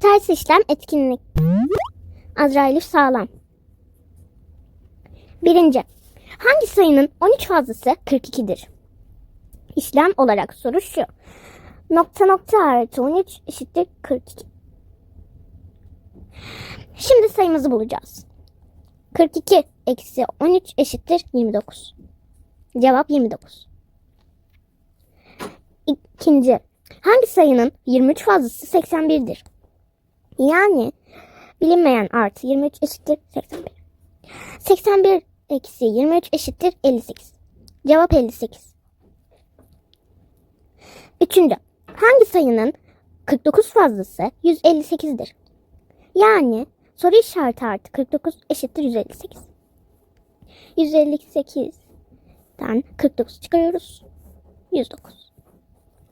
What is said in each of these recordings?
Ters işlem etkinlik. Azrailif sağlam. Birinci. Hangi sayının 13 fazlası 42'dir? İşlem olarak soru şu. Nokta nokta artı 13 eşittir 42. Şimdi sayımızı bulacağız. 42 eksi 13 eşittir 29. Cevap 29. İkinci. Hangi sayının 23 fazlası 81'dir? Yani bilinmeyen artı 23 eşittir 81. 81 eksi 23 eşittir 58. Cevap 58. Üçüncü. Hangi sayının 49 fazlası 158'dir? Yani soru işareti artı 49 eşittir 158. 158'den 49 çıkarıyoruz. 109.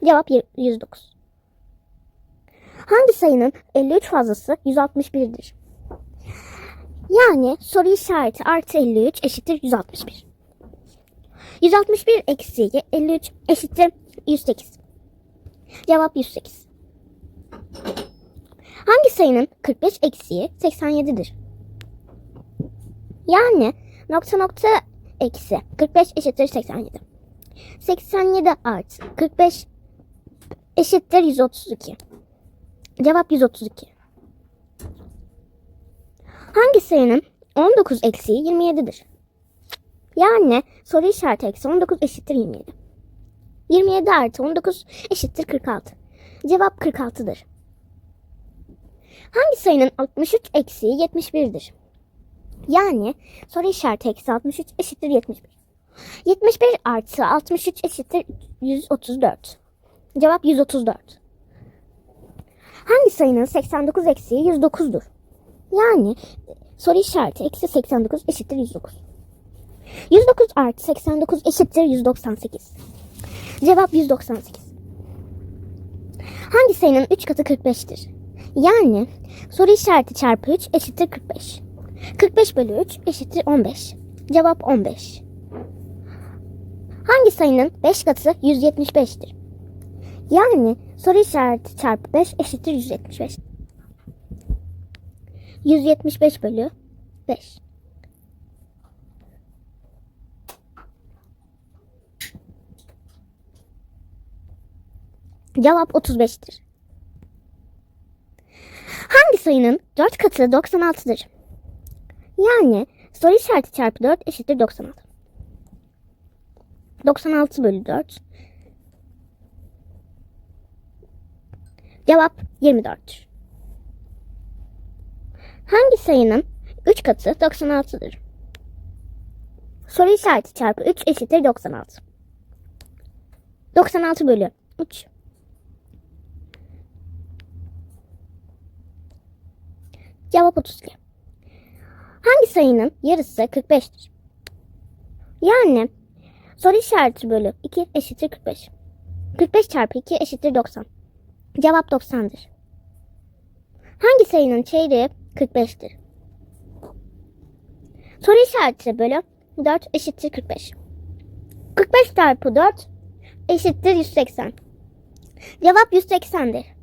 Cevap 109. Hangi sayının 53 fazlası 161'dir? Yani soru işareti artı 53 eşittir 161. 161 eksi 53 eşittir 108. Cevap 108. Hangi sayının 45 eksiği 87'dir? Yani nokta nokta eksi 45 eşittir 87. 87 artı 45 eşittir 132. Cevap 132. Hangi sayının 19 eksiği 27'dir? Yani soru işareti eksi 19 eşittir 27. 27 artı 19 eşittir 46. Cevap 46'dır. Hangi sayının 63 eksiği 71'dir? Yani soru işareti eksi 63 eşittir 71. 71 artı 63 eşittir 134. Cevap 134. Hangi sayının 89 eksiği 109'dur? Yani soru işareti eksi 89 eşittir 109. 109 artı 89 eşittir 198. Cevap 198. Hangi sayının 3 katı 45'tir? Yani soru işareti çarpı 3 eşittir 45. 45 bölü 3 eşittir 15. Cevap 15. Hangi sayının 5 katı 175'tir? Yani soru işareti çarpı 5 eşittir 175. 175 bölü 5. Cevap 35'tir. Hangi sayının 4 katı 96'dır? Yani soru işareti çarpı 4 eşittir 96. 96 bölü 4. Cevap 24'tür. Hangi sayının 3 katı 96'dır? Soru işareti çarpı 3 eşittir 96. 96 bölü 3. Cevap 32. Hangi sayının yarısı 45'tir? Yani soru işareti bölü 2 eşittir 45. 45 çarpı 2 eşittir 90. Cevap 90'dır. Hangi sayının çeyreği 45'tir? Soru işareti bölü 4 eşittir 45. 45 çarpı 4 eşittir 180. Cevap 180'dir.